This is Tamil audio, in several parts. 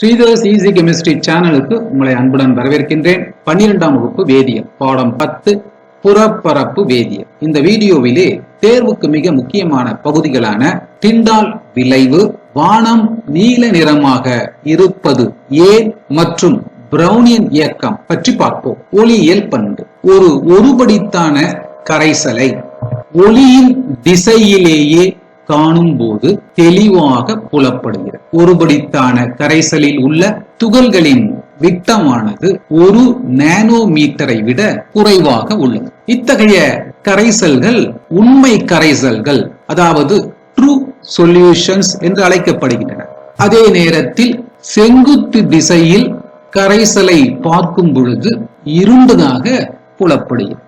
ஸ்ரீதர்ஸ் ஈஸி கெமிஸ்ட்ரி சேனலுக்கு உங்களை அன்புடன் வரவேற்கின்றேன். பன்னிரெண்டாம் வகுப்பு வேதியியல் பாடம் பத்து புறப்பரப்பு வேதியியல். இந்த வீடியோவிலே தேர்வுக்கு மிக முக்கியமான பகுதிகளான டிண்டால் விளைவு வானம் நீல நிறமாக இருப்பது ஏன் மற்றும் பிரௌனியன் இயக்கம் பற்றி பார்ப்போம். ஒளியியல் பண்பு. ஒரு ஒருபடித்தான கரைசலை ஒளியின் திசையிலேயே காணும் போது தெளிவாக புலப்படுகிறது. ஒருபடித்தான கரைசலில் உள்ள துகள்களின் விட்டமானது ஒரு நானோ மீட்டரை விட குறைவாக உள்ளது. இத்தகைய கரைசல்கள் உண்மை கரைசல்கள் அதாவது ட்ரூ சொல்யூஷன்ஸ் என்று அழைக்கப்படுகின்றன. அதே நேரத்தில் செங்குத்து திசையில் கரைசலை பார்க்கும் பொழுது இருண்டதாக புலப்படுகிறது.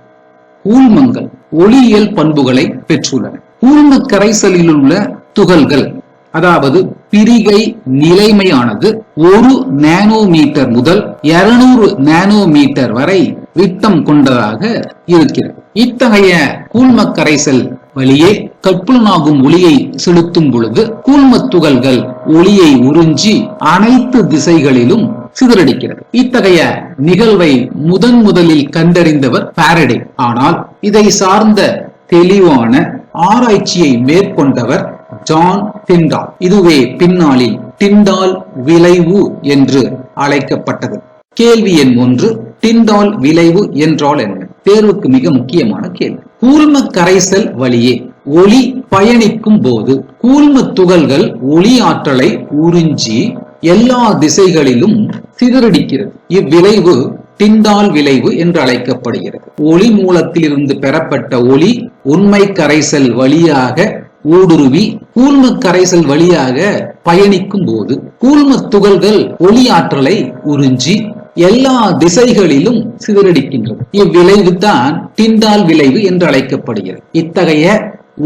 கூழ்மங்கள் ஒளியியல் பண்புகளை பெற்றுள்ளன. கூர்ந்து கரைசலில் உள்ள துகள்கள் அதாவது பிரிகை நிலைமையானது ஒரு நானோமீட்டர் முதல் இருநூறு நானோமீட்டர் வரை விட்டம் கொண்டதாக இருக்கிறது. இத்தகைய கூழ்ம கரைசல் வழியே கற்புலனாகும் ஒளியை செலுத்தும் பொழுது கூழ்ம துகள்கள் ஒளியை உறிஞ்சி அனைத்து திசைகளிலும் சிதறடிக்கிறது. இத்தகைய நிகழ்வை முதன் முதலில் கண்டறிந்தவர் பாரடே ஆனால் இதை சார்ந்த தெளிவான ஆராய்ச்சியை மேற்கொண்டவர் ஜான் டிண்டால் இதுவே பின்னாளில் டிண்டால் விளைவு என்று அழைக்கப்பட்டது. கேள்வி எண் ஒன்று டிண்டால் விளைவு என்றால் என்ன? தேர்வுக்கு மிக முக்கியமான கேள்வி. கூழ்ம கரைசல் வழியே ஒளி பயணிக்கும் போது கூழ்ம துகள்கள் ஒளி ஆற்றலை உறிஞ்சி எல்லா திசைகளிலும் சிதறடிக்கிறது. இவ்விளைவு டிண்டால் விளைவு என்று அழைக்கப்படுகிறது. ஒளி மூலத்திலிருந்து பெறப்பட்ட ஒளி உண்மை கரைசல் வழியாக ஊடுருவி கூழ்ம கரைசல் வழியாக பயணிக்கும் போது கூழ்ம துகள்கள் ஒளி ஆற்றலை உறிஞ்சி எல்லா திசைகளிலும் சிதறடிக்கின்றது. இவ்விளைவு தான் டிண்டால் விளைவு என்று அழைக்கப்படுகிறது. இத்தகைய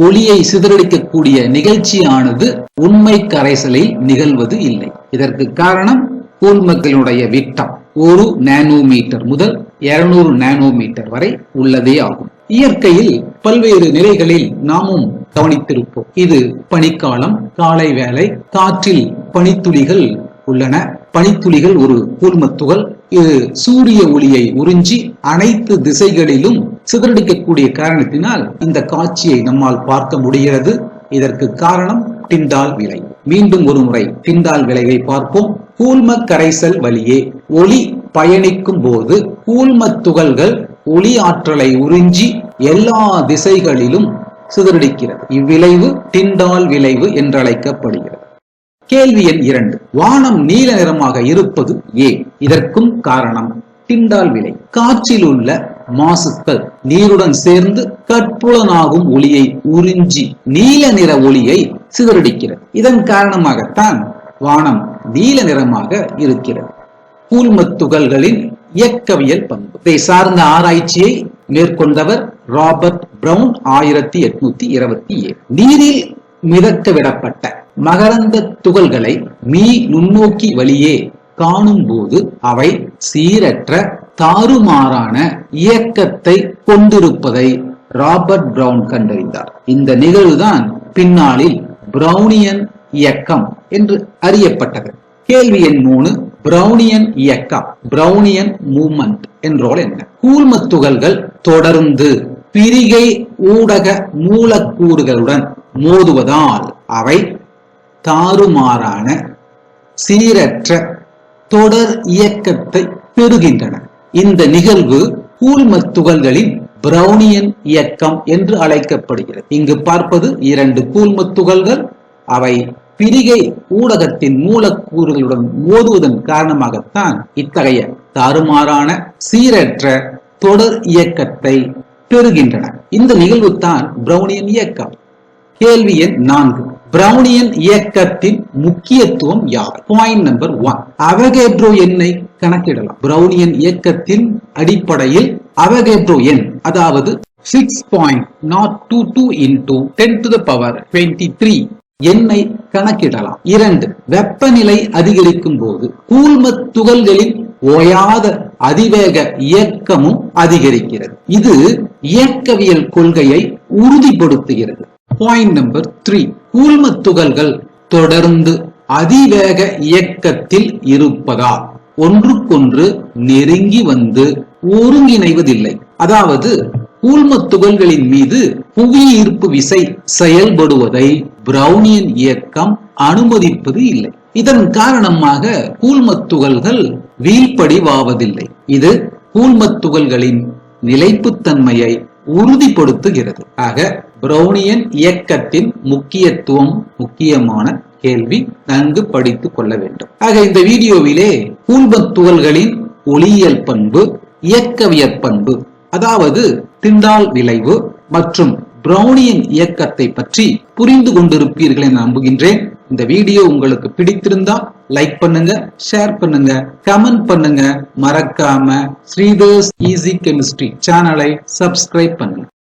ஒளியை சிதறடிக்கக்கூடிய நிகழ்ச்சியானது உண்மை கரைசலில் நிகழ்வது இல்லை. இதற்கு காரணம் கூழ்மக்களுடைய விட்டம். ஒரு நானோமீட்டர் முதல் இருநூறு நானோமீட்டர் வரை உள்ளதே ஆகும். இயற்கையில் பல்வேறு நிலைகளில் நாமும் கவனித்திருப்போம். இது பனிக்காலம் காலை வேலை காற்றில் பனித்துளிகள் உள்ளன. பனித்துளிகள் ஒரு கூழ்மத்துகள் இது சூரிய ஒளியை உறிஞ்சி அனைத்து திசைகளிலும் சிதறடிக்கக்கூடிய காரணத்தினால் இந்த காட்சியை நம்மால் பார்க்க முடிகிறது. இதற்கு காரணம் டிண்டால் விலை. மீண்டும் ஒரு முறை டிண்டால் விளைவை பார்ப்போம். கூழ்ம கரைசல் வழியே ஒளி பயணிக்கும் போது கூழ்ம துகள்கள் ஒளி ஆற்றலை உறிஞ்சி எல்லா திசைகளிலும் சிதறடிக்கிறது. இவ்விளைவு டிண்டால் விளைவு என்றழைக்கப்படுகிறது. கேள்வி எண் இரண்டு. வானம் நீல நிறமாக இருப்பது ஏன்? இதற்கும் காரணம் டிண்டால் விலை காற்றில் உள்ள மாசுக்கள் நீருடன் சேர்ந்து கற்புலனாகும் ஒளியை உறிஞ்சி நீல நிற ஒளியை சிதறடிக்கிறது. இதன் காரணமாகத்தான் வானம் நீல நிறமாக இருக்கிறது. கூழ்மத் துகள்களின் இயக்கவியல் பண்பு. இதை சார்ந்த ஆராய்ச்சியை மேற்கொண்டவர் ராபர்ட் பிரவுன் ஆயிரத்தி எட்நூத்தி இருபத்தி ஏழு. நீரில் மிதக்க விடப்பட்ட மகரந்த துகள்களை மீ நுண்ணோக்கி வழியே காணும் போது அவை சீரற்ற தாறுமாறான இயக்கத்தை கொண்டிருப்பதை ராபர்ட் பிரவுன் கண்டறிந்தார். இந்த நிகழ்வுதான் பின்னாளில் பிரவுனியன் இயக்கம் என்று அறியப்பட்டது. கேள்வி எண் மூணு பிரௌனியன் இயக்கம் பிரௌனியன் மூமெண்ட் என்றால் என்ன? கூழ்ம துகள்கள் தொடர்ந்து பிரிகை ஊடக மூலக்கூறுகளுடன் மோதுவதால் அவை தாறுமாறான சீரற்ற தொடர் இயக்கத்தை பெறுகின்றன. இந்த நிகழ்வு கூழ்ம துகள்களின் பிரௌனியன் இயக்கம் என்று அழைக்கப்படுகிறது. இங்கு பார்ப்பது இரண்டு கூழ்ம துகள்கள் அவை பிரிகை ஊடகத்தின் மூலக்கூறுகளுடன் மோதுவதன் காரணமாகத்தான் இத்தகைய தாறுமாறான சீரற்ற தொடர் இயக்கத்தை பெறுகின்றன. இந்த நிகழ்வு தான் பிரௌனியன் இயக்கம். கேள்வி எண் நான்கு. பிரௌனியன் இயக்கத்தின் முக்கியத்துவம் யார்? பாயிண்ட் நம்பர் ஒன் அவகேட்ரோ எண்ணை கணக்கிடலாம். பிரௌனியன் இயக்கத்தின் அடிப்படையில் அவகேட்ரோ எண் அதாவது six point naught two two into ten to the power twenty three எண்ணை கணக்கிடலாம். இரண்டு வெப்பநிலை அதிகரிக்கும் போது கூழ்ம துகள்களின் ஓயாத அதிவேக இயக்கமும் அதிகரிக்கிறது. இது இயக்கவியல் கொள்கையை உறுதிப்படுத்துகிறது. பாயிண்ட் நம்பர் த்ரீ கூழ்ம துகள்கள் தொடர்ந்து அதிவேக இயக்கத்தில் இருப்பதால் ஒன்றுக்கொன்று நெருங்கி வந்து ஒருங்கிணைவதில்லை. அதாவது கூழ்மத் துகள்களின் மீது புவியீர்ப்பு விசை செயல்படுவதை பிரௌனியன் இயக்கம் அனுமதிப்பது இல்லை. இதன் காரணமாக கூழ்மத் துகள்கள் வீழ்படிவாவதில்லை. இது கூழ்மத் துகள்களின் நிலைப்புத்தன்மையை உறுதிப்படுத்துகிறது. ஆக பிரௌனியன் இயக்கத்தின் முக்கியத்துவம் முக்கியமான கேள்வி நன்கு படித்துக் கொள்ள வேண்டும். ஆக இந்த வீடியோவிலே கூழ்மத் துகள்களின் ஒளியியல் பண்பு இயக்கவியற் பண்பு அதாவது திண்டால் விளைவு மற்றும் பிரௌனியன் இயக்கத்தை பற்றி புரிந்து கொண்டிருப்பீர்கள் என நம்புகின்றேன். இந்த வீடியோ உங்களுக்கு பிடித்திருந்தா லைக் பண்ணுங்க ஷேர் பண்ணுங்க கமெண்ட் பண்ணுங்க. மறக்காம ஸ்ரீதர்ஸ் ஈஸி கெமிஸ்ட்ரி சேனலை சப்ஸ்கிரைப் பண்ணுங்க.